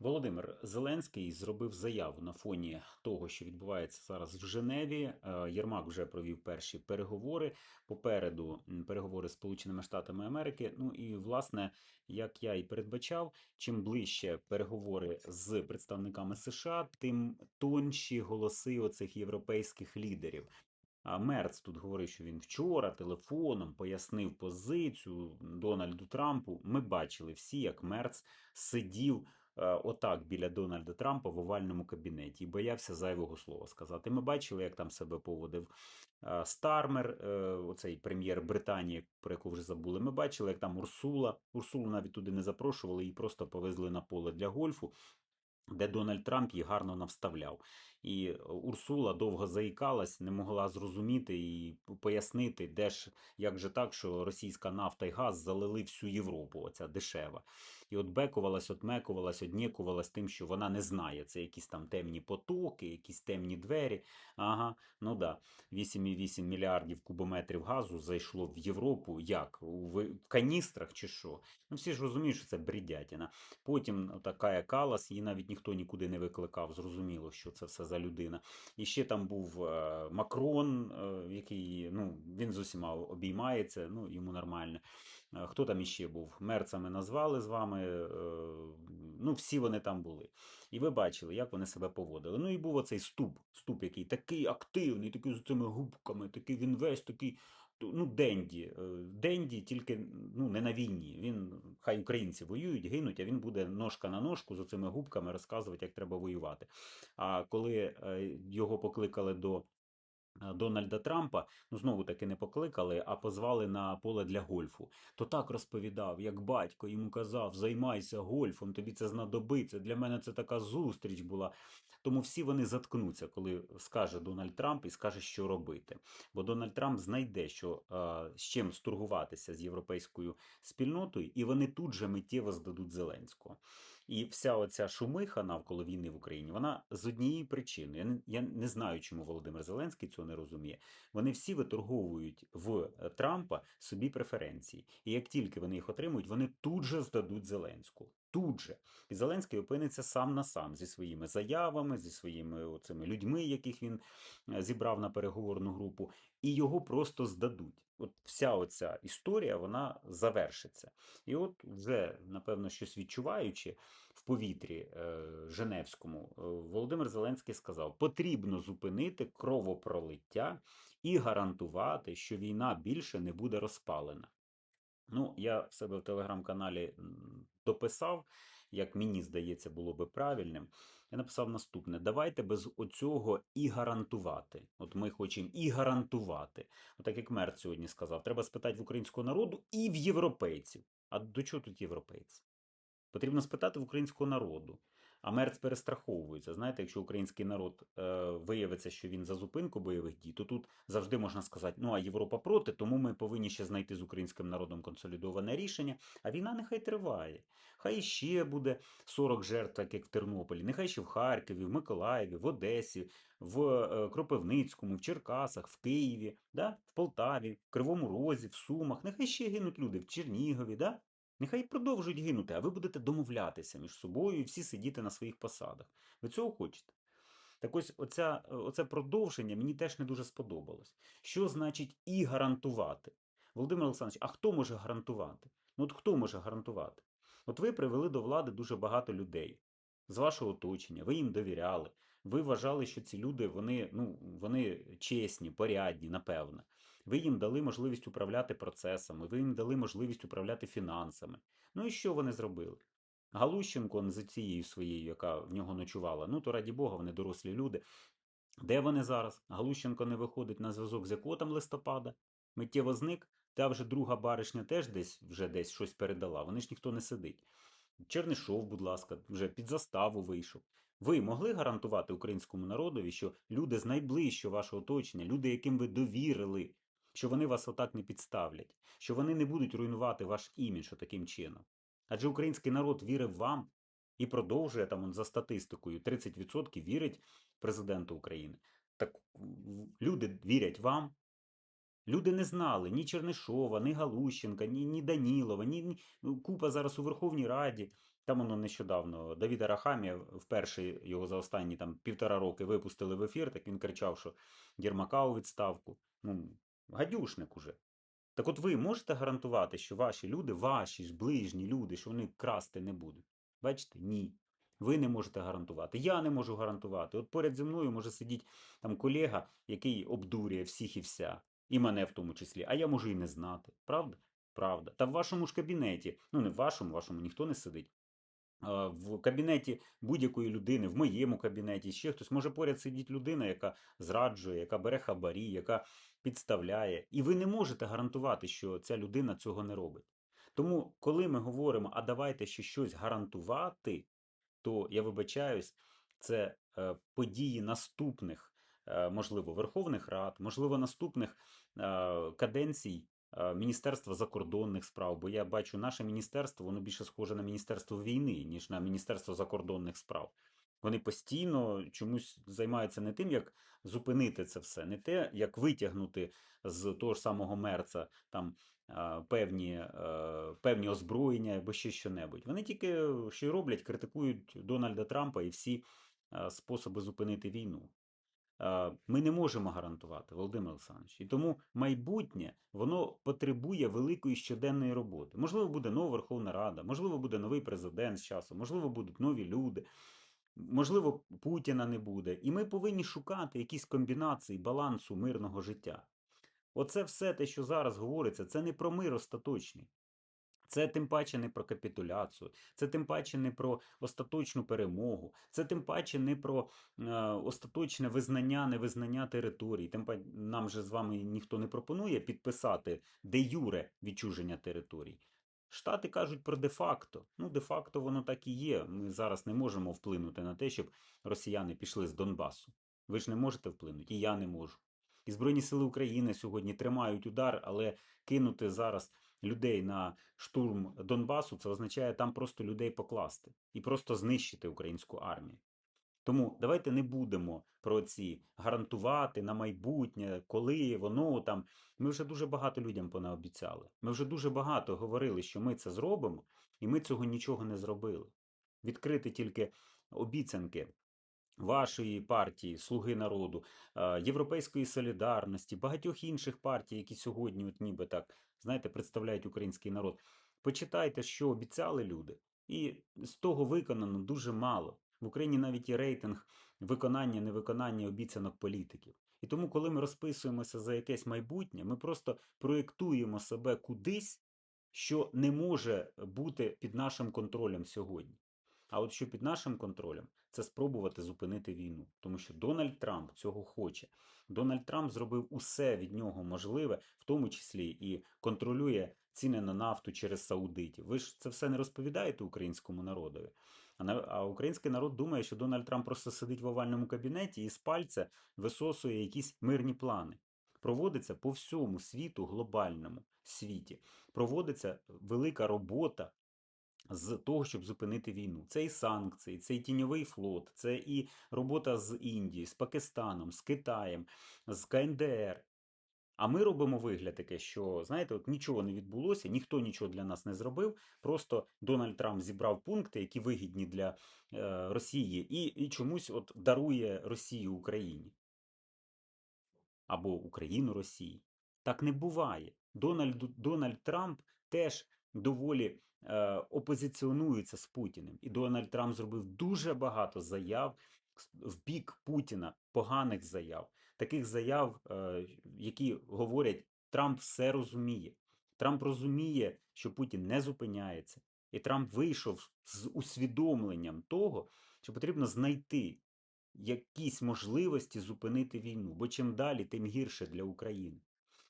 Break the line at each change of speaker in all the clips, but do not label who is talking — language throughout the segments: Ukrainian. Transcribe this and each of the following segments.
Володимир Зеленський зробив заяву на фоні того, що відбувається зараз в Женеві. Е, Єрмак вже провів перші переговори. Попереду переговори з Сполученими Штатами Америки. Ну і власне, як я і передбачав, чим ближче переговори з представниками США, тим тонші голоси оцих європейських лідерів. А Мерц тут говорив, що він вчора телефоном пояснив позицію Дональду Трампу. Ми бачили всі, як Мерц сидів отак біля Дональда Трампа в овальному кабінеті і боявся зайвого слова сказати. Ми бачили, як там себе поводив е, Стармер, е, оцей прем'єр Британії, про яку вже забули. Ми бачили, як там Урсула. Урсулу навіть туди не запрошували, її просто повезли на поле для гольфу. Де Дональд Трамп її гарно навставляв. І е, Урсула довго заїкалась, не могла зрозуміти і пояснити, де ж як же так, що російська нафта і газ залили всю Європу, оця дешева. І от бекувалась, однікувалась тим, що вона не знає. Це якісь там темні потоки, якісь темні двері. Ага, ну да. 8,8 мільярдів кубометрів газу зайшло в Європу. Як? У каністрах чи що? Ну всі ж розуміють, що це бредятіна. Потім така Калас, її навіть ніхто нікуди не викликав. Зрозуміло, що це все за людина. І ще там був е, Макрон, е, який ну, він з усіма обіймається, ну йому нормально. Е, Хто там іще був? Мерцами назвали з вами. е, Ну, всі вони там були. І ви бачили, як вони себе поводили. Ну і був оцей ступ, ступ, який такий активний, такий з цими губками, такий він весь такий. Ну, Денді. Е, Денді тільки ну, не на війні. Він хай українці воюють, гинуть, а він буде ножка на ножку з оцими губками розказувати, як треба воювати. А коли його покликали до Дональда Трампа, ну знову таки не покликали, а позвали на поле для гольфу. То так розповідав, як батько йому казав: займайся гольфом, тобі це знадобиться. Для мене це така зустріч була. Тому всі вони заткнуться, коли скаже Дональд Трамп і скаже, що робити. Бо Дональд Трамп знайде, що е, з чим стургуватися з європейською спільнотою, і вони тут же миттєво здадуть Зеленського. І вся оця шумиха навколо війни в Україні, вона з однієї причини. Я не, я не знаю, чому Володимир Зеленський цього не розуміє. Вони всі виторговують в е, Трампа собі преференції. І як тільки вони їх отримують, вони тут же здадуть Зеленську. Тут же. І Зеленський опиниться сам на сам зі своїми заявами, зі своїми оцими людьми, яких він е, зібрав на переговорну групу, і його просто здадуть. От вся оця історія вона завершиться. І от вже, напевно, щось відчуваючи в повітрі е, Женевському, е, Володимир Зеленський сказав: потрібно зупинити кровопролиття і гарантувати, що війна більше не буде розпалена. Ну, я в себе в телеграм-каналі дописав, як мені здається, було би правильним. Я написав наступне: давайте без оцього і гарантувати. От ми хочемо і гарантувати. так як мер сьогодні сказав, треба спитати в українського народу і в європейців. А до чого тут європейці? Потрібно спитати в українського народу. А Мерц перестраховується. Знаєте, якщо український народ е, виявиться, що він за зупинку бойових дій, то тут завжди можна сказати: ну а Європа проти, тому ми повинні ще знайти з українським народом консолідоване рішення. А війна нехай триває. Хай ще буде 40 жертв, як в Тернополі, нехай ще в Харкові, в Миколаєві, в Одесі, в е, Кропивницькому, в Черкасах, в Києві, да? в Полтаві, в Кривому Розі, в Сумах. Нехай ще гинуть люди в Чернігові. Да? Нехай продовжують гинути, а ви будете домовлятися між собою і всі сидіти на своїх посадах. Ви цього хочете? Так ось оця, оце продовження мені теж не дуже сподобалось. Що значить і гарантувати? Володимир Олександрович, а хто може гарантувати? Ну от хто може гарантувати? От ви привели до влади дуже багато людей з вашого оточення, ви їм довіряли. Ви вважали, що ці люди вони, ну, вони чесні, порядні, напевно. Ви їм дали можливість управляти процесами, ви їм дали можливість управляти фінансами. Ну і що вони зробили? Галущенко з цією своєю, яка в нього ночувала. Ну то раді Бога, вони дорослі люди. Де вони зараз? Галущенко не виходить на зв'язок з якого там листопада. Миттєво зник, та вже друга баришня теж десь вже десь щось передала. Вони ж ніхто не сидить. Чернишов, будь ласка, вже під заставу вийшов. Ви могли гарантувати українському народові, що люди з найближчого вашого оточення, люди, яким ви довірили, що вони вас отак не підставлять, що вони не будуть руйнувати ваш імідж таким чином. Адже український народ вірив вам і продовжує там за статистикою 30% вірить президенту України. Так люди вірять вам. Люди не знали ні Чернишова, ні Галущенка, ні, ні Данілова, ні, ні ну, купа зараз у Верховній Раді. Там воно нещодавно Давіда Рахамія вперше його за останні там півтора роки випустили в ефір, так він кричав, що Єрмака у відставку. Ну, гадюшник уже. Так от ви можете гарантувати, що ваші люди, ваші ж ближні люди, що вони красти не будуть? Бачите? Ні. Ви не можете гарантувати. Я не можу гарантувати. От поряд зі мною може сидіти там колега, який обдурює всіх і вся, і мене в тому числі, а я можу і не знати. Правда? Правда. Та в вашому ж кабінеті, ну не в вашому, в вашому ніхто не сидить. В кабінеті будь-якої людини, в моєму кабінеті, ще хтось може поряд сидіти людина, яка зраджує, яка бере хабарі, яка підставляє. І ви не можете гарантувати, що ця людина цього не робить. Тому, коли ми говоримо, а давайте ще щось гарантувати, то я вибачаюсь, це е, події наступних, е, можливо, Верховних Рад, можливо, наступних е, каденцій Міністерства закордонних справ. Бо я бачу, наше міністерство, воно більше схоже на міністерство війни, ніж на Міністерство закордонних справ. Вони постійно чомусь займаються не тим, як зупинити це все, не те, як витягнути з того ж самого мерца там е, певні, е, певні озброєння або ще що-небудь. Вони тільки що й роблять, критикують Дональда Трампа і всі е, способи зупинити війну. Е, Ми не можемо гарантувати, Володимир Олександрович. І тому майбутнє воно потребує великої щоденної роботи. Можливо, буде нова Верховна Рада, можливо, буде новий президент з часом, можливо, будуть нові люди. Можливо, Путіна не буде, і ми повинні шукати якісь комбінації балансу мирного життя. Оце все те, що зараз говориться, це не про мир остаточний. Це тим паче не про капітуляцію, це тим паче не про остаточну перемогу, це тим паче не про е, остаточне визнання, невизнання територій. Тим паче нам же з вами ніхто не пропонує підписати де юре відчуження територій. Штати кажуть про де-факто. Ну, де-факто воно так і є. Ми зараз не можемо вплинути на те, щоб росіяни пішли з Донбасу. Ви ж не можете вплинути, і я не можу. І Збройні сили України сьогодні тримають удар, але кинути зараз людей на штурм Донбасу це означає там просто людей покласти і просто знищити українську армію. Тому давайте не будемо про ці гарантувати на майбутнє, коли воно там. Ми вже дуже багато людям понаобіцяли. Ми вже дуже багато говорили, що ми це зробимо, і ми цього нічого не зробили. Відкрити тільки обіцянки вашої партії, Слуги народу, Європейської солідарності, багатьох інших партій, які сьогодні, от ніби так, знаєте, представляють український народ. Почитайте, що обіцяли люди, і з того виконано дуже мало. В Україні навіть є рейтинг виконання, невиконання обіцянок політиків. І тому, коли ми розписуємося за якесь майбутнє, ми просто проєктуємо себе кудись, що не може бути під нашим контролем сьогодні. А от що під нашим контролем, це спробувати зупинити війну, тому що Дональд Трамп цього хоче. Дональд Трамп зробив усе від нього можливе, в тому числі і контролює ціни на нафту через саудитів. Ви ж це все не розповідаєте українському народові. А, український народ думає, що Дональд Трамп просто сидить в овальному кабінеті і з пальця висосує якісь мирні плани. Проводиться по всьому світу, глобальному світі. Проводиться велика робота з того, щоб зупинити війну. Це і санкції, це і тіньовий флот, це і робота з Індією, з Пакистаном, з Китаєм, з КНДР. А ми робимо вигляд таке, що знаєте, от нічого не відбулося, ніхто нічого для нас не зробив. Просто Дональд Трамп зібрав пункти, які вигідні для е, Росії, і, і чомусь от дарує Росію Україні або Україну Росії. Так не буває. Дональд, Дональд Трамп теж доволі е, опозиціонується з Путіним. І Дональд Трамп зробив дуже багато заяв в бік Путіна, поганих заяв, таких заяв, е, які говорять, Трамп все розуміє. Трамп розуміє, що Путін не зупиняється. І Трамп вийшов з усвідомленням того, що потрібно знайти якісь можливості зупинити війну, бо чим далі, тим гірше для України.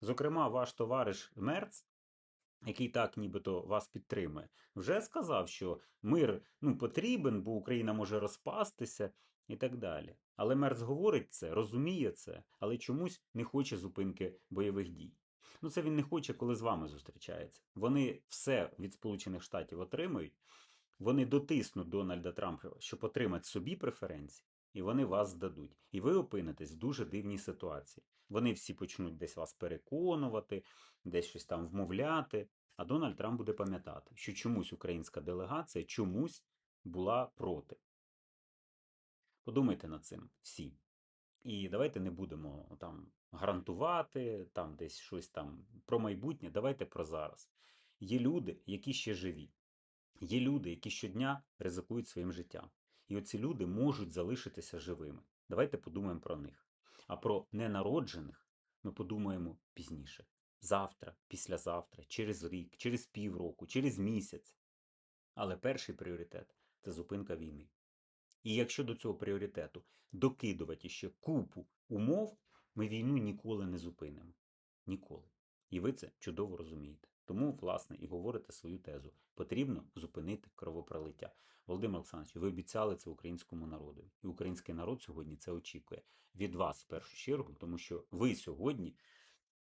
Зокрема, ваш товариш Мерц, який так нібито вас підтримує, вже сказав, що мир ну, потрібен, бо Україна може розпастися і так далі. Але Мерц говорить це, розуміє це, але чомусь не хоче зупинки бойових дій. Ну, це він не хоче, коли з вами зустрічається. Вони все від Сполучених Штатів отримують, вони дотиснуть Дональда Трампа, щоб отримати собі преференції, і вони вас здадуть. І ви опинитесь в дуже дивній ситуації. Вони всі почнуть десь вас переконувати, десь щось там вмовляти. А Дональд Трамп буде пам'ятати, що чомусь українська делегація чомусь була проти. Подумайте над цим всі. І давайте не будемо там гарантувати, там десь щось там про майбутнє. Давайте про зараз. Є люди, які ще живі. Є люди, які щодня ризикують своїм життям. І оці люди можуть залишитися живими. Давайте подумаємо про них. А про ненароджених ми подумаємо пізніше. Завтра, післязавтра, через рік, через півроку, через місяць. Але перший пріоритет це зупинка війни. І якщо до цього пріоритету докидувати ще купу умов, ми війну ніколи не зупинимо. Ніколи. І ви це чудово розумієте. Тому, власне, і говорите свою тезу. Потрібно зупинити кровопролиття. Володимир Олександрович, ви обіцяли це українському народу. І український народ сьогодні це очікує. Від вас в першу чергу, тому що ви сьогодні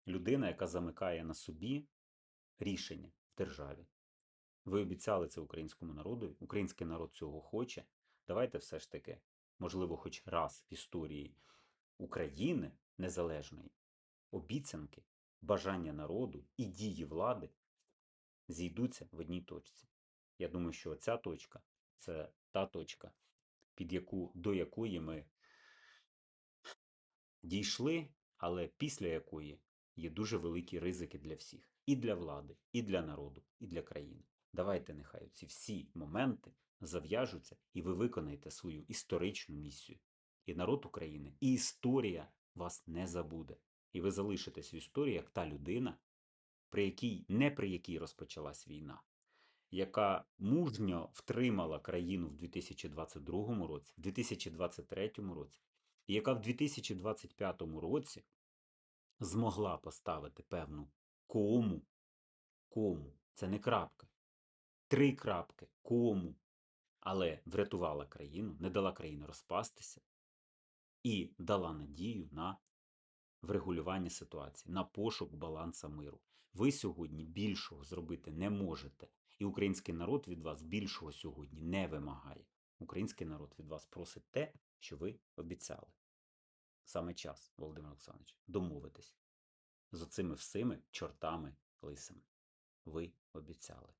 людина, яка замикає на собі рішення в державі. Ви обіцяли це українському народу. Український народ цього хоче. Давайте все ж таки, можливо, хоч раз в історії України незалежної обіцянки, бажання народу і дії влади зійдуться в одній точці. Я думаю, що ця точка це та точка, під яку, до якої ми дійшли, але після якої є дуже великі ризики для всіх: і для влади, і для народу, і для країни. Давайте нехай ці всі моменти зав'яжуться, і ви виконаєте свою історичну місію. І народ України, і історія вас не забуде. І ви залишитесь в історії як та людина, при якій, не при якій розпочалась війна, яка мужньо втримала країну в 2022 році, в 2023 році, і яка в 2025 році змогла поставити певну кому. Кому. Це не крапка. Три крапки. Кому. Але врятувала країну, не дала країні розпастися і дала надію на врегулювання ситуації, на пошук баланса миру. Ви сьогодні більшого зробити не можете. І український народ від вас більшого сьогодні не вимагає. Український народ від вас просить те, що ви обіцяли. Саме час, Володимир Олександрович, домовитись з оцими всіми чортами лисими. Ви обіцяли.